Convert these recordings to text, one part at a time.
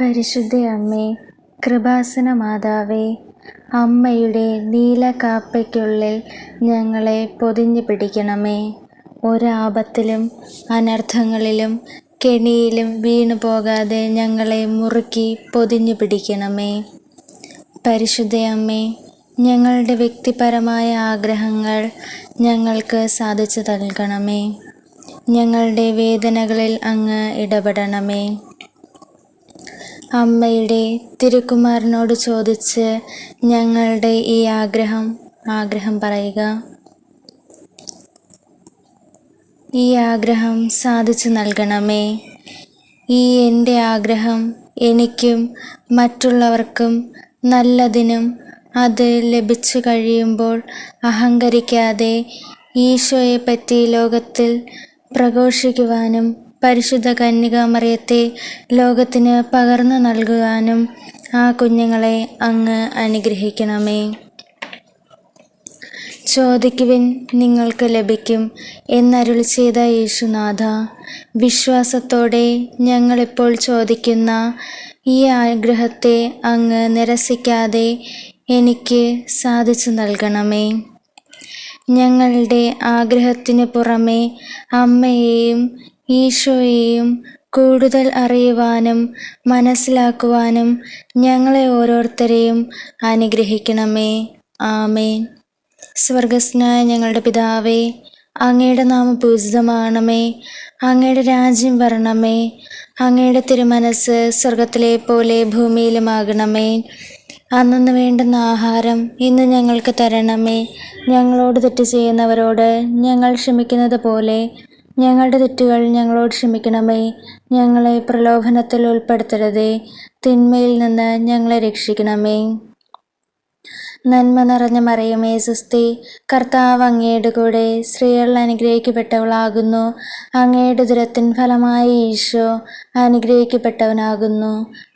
പരിശുദ്ധ അമ്മേ കൃപാസന മാതാവേ അമ്മയുടെ നീലക്കാപ്പയ്ക്കുള്ളിൽ ഞങ്ങളെ പൊതിഞ്ഞു പിടിക്കണമേ. ഒരാപത്തിലും അനർത്ഥങ്ങളിലും കെണിയിലും വീണു പോകാതെ ഞങ്ങളെ മുറുക്കി പൊതിഞ്ഞു പിടിക്കണമേ. പരിശുദ്ധ അമ്മേ ഞങ്ങളുടെ വ്യക്തിപരമായ ആഗ്രഹങ്ങൾ ഞങ്ങൾക്ക് സാധിച്ചു നൽകണമേ. ഞങ്ങളുടെ വേദനകളിൽ അങ്ങ് ഇടപെടണമേ. അമ്മയുടെ തിരുക്കുമാരനോട് ചോദിച്ച് ഞങ്ങളുടെ ഈ ആഗ്രഹം ആഗ്രഹം പറയുക. ഈ ആഗ്രഹം സാധിച്ചു നൽകണമേ. ഈ എന്റെ ആഗ്രഹം എനിക്കും മറ്റുള്ളവർക്കും നല്ലതിനും അത് ലഭിച്ചു കഴിയുമ്പോൾ അഹങ്കരിക്കാതെ ഈശോയെപ്പറ്റി ലോകത്തിൽ പ്രഘോഷിക്കുവാനും പരിശുദ്ധ കന്യകാമറിയത്തെ ലോകത്തിന് പകർന്നു നൽകുവാനും ആ കുഞ്ഞുങ്ങളെ അങ്ങ് അനുഗ്രഹിക്കണമേ. ചോദിക്കുവിൻ നിങ്ങൾക്ക് ലഭിക്കും എന്നരുൾ ചെയ്ത യേശുനാഥ വിശ്വാസത്തോടെ ഞങ്ങളിപ്പോൾ ചോദിക്കുന്ന ഈ ആഗ്രഹത്തെ അങ്ങ് നിരസിക്കാതെ എനിക്ക് സാധിച്ചു നൽകണമേ. ഞങ്ങളുടെ ആഗ്രഹത്തിന് പുറമെ അമ്മയെയും ഈശോയെയും കൂടുതൽ അറിയുവാനും മനസ്സിലാക്കുവാനും ഞങ്ങളെ ഓരോരുത്തരെയും അനുഗ്രഹിക്കണമേ. ആമേൻ. സ്വർഗസ്നായ ഞങ്ങളുടെ പിതാവേ അങ്ങയുടെ നാമം പൂജിതമാണമേ. അങ്ങയുടെ രാജ്യം വരണമേ. അങ്ങയുടെ തിരുമനസ് സ്വർഗത്തിലെ പോലെ ഭൂമിയിലുമാകണമേ. അന്നു വേണ്ടുന്ന ആഹാരം ഇന്ന് ഞങ്ങൾക്ക് തരണമേ. ഞങ്ങളോട് തെറ്റ് ചെയ്യുന്നവരോട് ഞങ്ങൾ ക്ഷമിക്കുന്നത് പോലെ ഞങ്ങളുടെ തെറ്റുകൾ ഞങ്ങളോട് ക്ഷമിക്കണമേ. ഞങ്ങളെ പ്രലോഭനത്തിൽ ഉൾപ്പെടുത്തരുതേ. തിന്മയിൽ നിന്ന് ഞങ്ങളെ രക്ഷിക്കണമേ. നന്മ നിറഞ്ഞ മറിയമേ സുസ്തി കർത്താവ് അങ്ങയുടെ കൂടെ സ്ത്രീകൾ അനുഗ്രഹിക്കപ്പെട്ടവളാകുന്നു. അങ്ങയുടെ ദുരത്തിൻ ഫലമായി ഈശോ അനുഗ്രഹിക്കപ്പെട്ടവനാകുന്നു.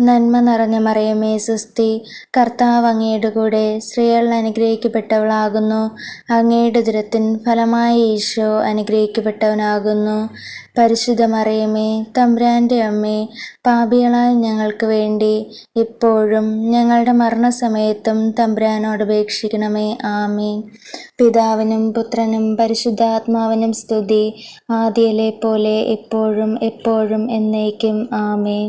നന്മ നിറഞ്ഞ മറിയമേ സുസ്തി കർത്താവ് അങ്ങയുടെ കൂടെ സ്ത്രീകൾ അനുഗ്രഹിക്കപ്പെട്ടവളാകുന്നു. അങ്ങയുടെ ദുരത്തിൻ ഫലമായ ഈശോ അനുഗ്രഹിക്കപ്പെട്ടവനാകുന്നു. പരിശുദ്ധ മറിയമേ തമ്പ്രാന്റെ അമ്മേ പാപികളായ ഞങ്ങൾക്ക് വേണ്ടി ഇപ്പോഴും ഞങ്ങളുടെ മരണസമയത്തും തമ്പ്രാനോട് അപേക്ഷിക്കണമേ. ആമേ പിതാവിനും പുത്രനും പരിശുദ്ധാത്മാവിനും സ്തുതി. ആദ്യയിലെ പോലെ എപ്പോഴും എപ്പോഴും എന്നേക്കും. ആമേ